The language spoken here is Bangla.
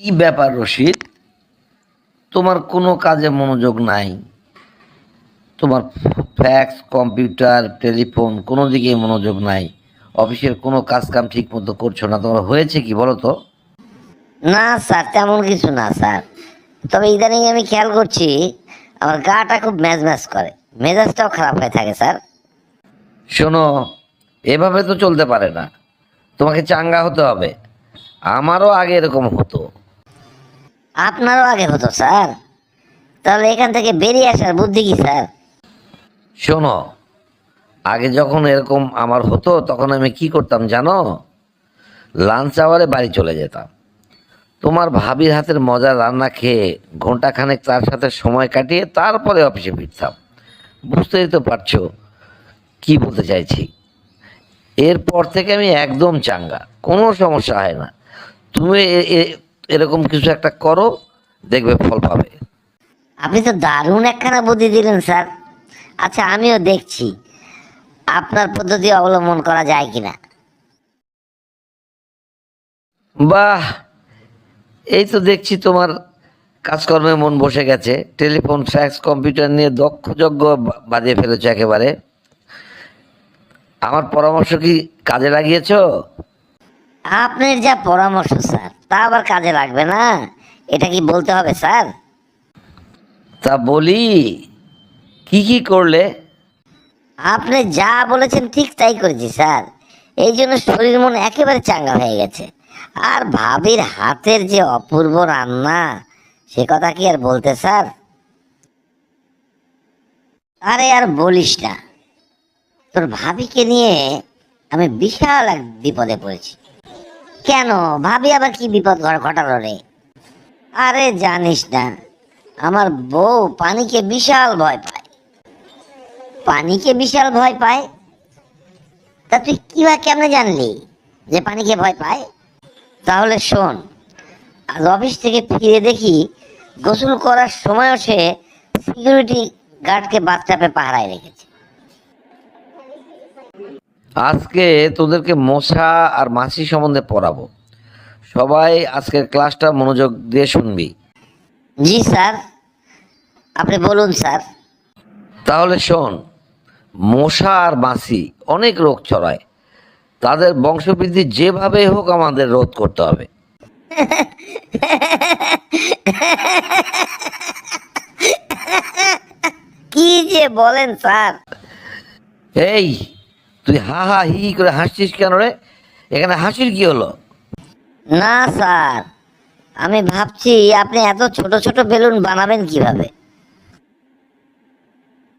কি ব্যাপার রশিদ? তোমার কোনো কাজে মনোযোগ নাই। তোমার ফ্যাক্স কম্পিউটার টেলিফোন কোনো দিকে মনোযোগ নাই। অফিসের কোনো কাজ কাম ঠিক মতো করছ না। তোমার হয়েছে কি বলো তো? না স্যার তেমন কিছু না স্যার। তবে ইদানিং আমি খেয়াল করছি আমার গাটা খুব ম্যাজ ম্যাজ করে। মেজাজটাও খারাপ হয়ে থাকে স্যার। শোনো এভাবে তো চলতে পারে না। তোমাকে চাঙ্গা হতে হবে। আমারও আগে এরকম হতো। আপনারও আগে হতো, স্যার। তাহলে এখান থেকে বেরিয়ে আসার বুদ্ধি কি, স্যার? শোনো, আগে যখন এরকম আমার হতো, তখন আমি কি করতাম জানো? লাঞ্চ আওয়ারে বাড়ি চলে যেতাম। তোমার ভাবির হাতের মজার রান্না খেয়ে ঘন্টাখানেক তার সাথে সময় কাটিয়ে তারপরে অফিসে ফিরতাম। বুঝতেই তো পারছ কি বলতে চাইছি। এরপর থেকে আমি একদম চাঙ্গা, কোনো সমস্যা হয় না। তুমি এরকম কিছু একটা করো দেখবে ফল পাবে। আপনি তো দারুণ একখানা বুদ্ধি দিলেন স্যার। আচ্ছা আমিও দেখছি আপনার পদ্ধতি অবলম্বন করা যায় কিনা। বাহ! এই তো দেখছি তোমার কাজকর্মে মন বসে গেছে। টেলিফোন ফ্যাক্স কম্পিউটার নিয়ে দক্ষযজ্ঞ বাজিয়ে ফেলেছো একেবারে। আমার পরামর্শ কি কাজে লাগিয়েছো? আপনার যা পরামর্শ স্যার। তা আবার কাজে লাগবে না? এটা কি বলতে হবে স্যার? তা বলি কি কি করলে? আপনি যা বলেছেন ঠিক তাই করেছি স্যার। এই জন্য শরীর মন একেবারে চাঙ্গা হয়ে গেছে। আর ভাবির হাতের যে অপূর্ব রান্না সে কথা কি আর বলতে স্যার? আরে আর বলিস না। তোর ভাবিকে নিয়ে আমি বিশাল এক বিপদে পড়েছি। কেন? ভাবি আবার কি বিপদ ঘটালো রে? আরে জানিস না, আমার বউ পানিকে বিশাল ভয় পায়। পানিকে বিশাল ভয় পায়? তা তুই কি কীভাবে কেমনে জানলি যে পানিকে ভয় পায়? তাহলে শোন, আজ অফিস থেকে ফিরে দেখি গোসল করার সময়ও সে সিকিউরিটি গার্ডকে বাথটাপে পাহারায় রেখেছে। আজকে তোদেরকে মশা আর মাছি সম্বন্ধে পড়াবো। সবাই আজকের ক্লাসটা মনোযোগ দিয়ে শুনবি। জি স্যার। আপনি বলুন স্যার। তাহলে শোন মশা আর মাছি অনেক রোগ ছড়ায়। তাদের বংশবৃদ্ধি যেভাবে হোক আমাদের রোধ করতে হবে। কি যে বলেন স্যার। এই তুই হা হা হি করে হাসছিস কেন রে? এখানে হাসির কি হলো? না স্যার, আমি ভাবছি আপনি এত ছোট ছোট বেলুন বানাবেন কীভাবে?